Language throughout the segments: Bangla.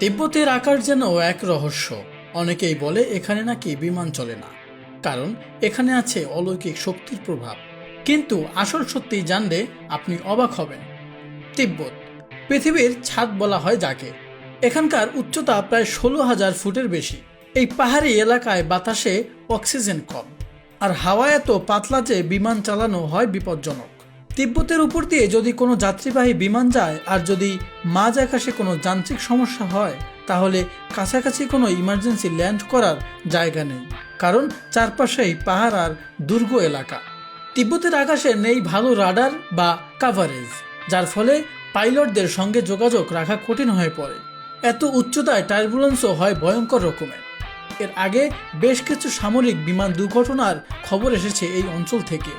তিব্বতের আকার যেন এক রহস্য। অনেকেই বলে এখানে নাকি বিমান চলে না। কারণ এখানে আছে অলৌকিক শক্তির প্রভাব। কিন্তু আসল সত্যি জানলে আপনি অবাক হবেন। তিব্বত, পৃথিবীর ছাদ বলা হয় যাকে। এখানকার উচ্চতা প্রায় ষোলো হাজার ফুটের বেশি। এই পাহাড়ি এলাকায় বাতাসে অক্সিজেন কম। আর হাওয়া এত পাতলা যে বিমান চালানো হয় বিপজ্জনক। তিব্বতের উপর দিয়ে যদি কোনো যাত্রীবাহী বিমান যায় আর যদি মাঝ আকাশে কোনো যান্ত্রিক সমস্যা হয়, তাহলে কাছাকাছি কোনো ইমার্জেন্সি ল্যান্ড করার জায়গা নেই, কারণ চারপাশেই পাহাড় আর দুর্গ এলাকা। তিব্বতের আকাশে নেই ভালো রাডার বা কাভারেজ যার ফলে পাইলটদের সঙ্গে যোগাযোগ রাখা কঠিন হয়ে পড়ে। এত উচ্চতায় টার্বুলেন্সও হয় ভয়ঙ্কর রকমের। এর আগে বেশ কিছু সামরিক বিমান দুর্ঘটনার খবর এসেছে এই অঞ্চল থেকে।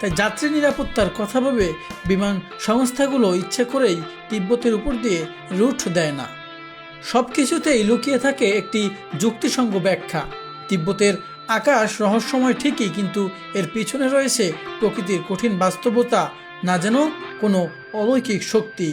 তাই যাত্রী নিরাপত্তার কথা ভাবে বিমান সংস্থাগুলো ইচ্ছে করেই তিব্বতের উপর দিয়ে রুট দেয় না। সব কিছুতেই লুকিয়ে থাকে একটি যুক্তিসঙ্গ ব্যাখ্যা। তিব্বতের আকাশ রহস্যময় ঠিকই কিন্তু এর পিছনে রয়েছে প্রকৃতির কঠিন বাস্তবতা, না যেন কোনো অলৌকিক শক্তি।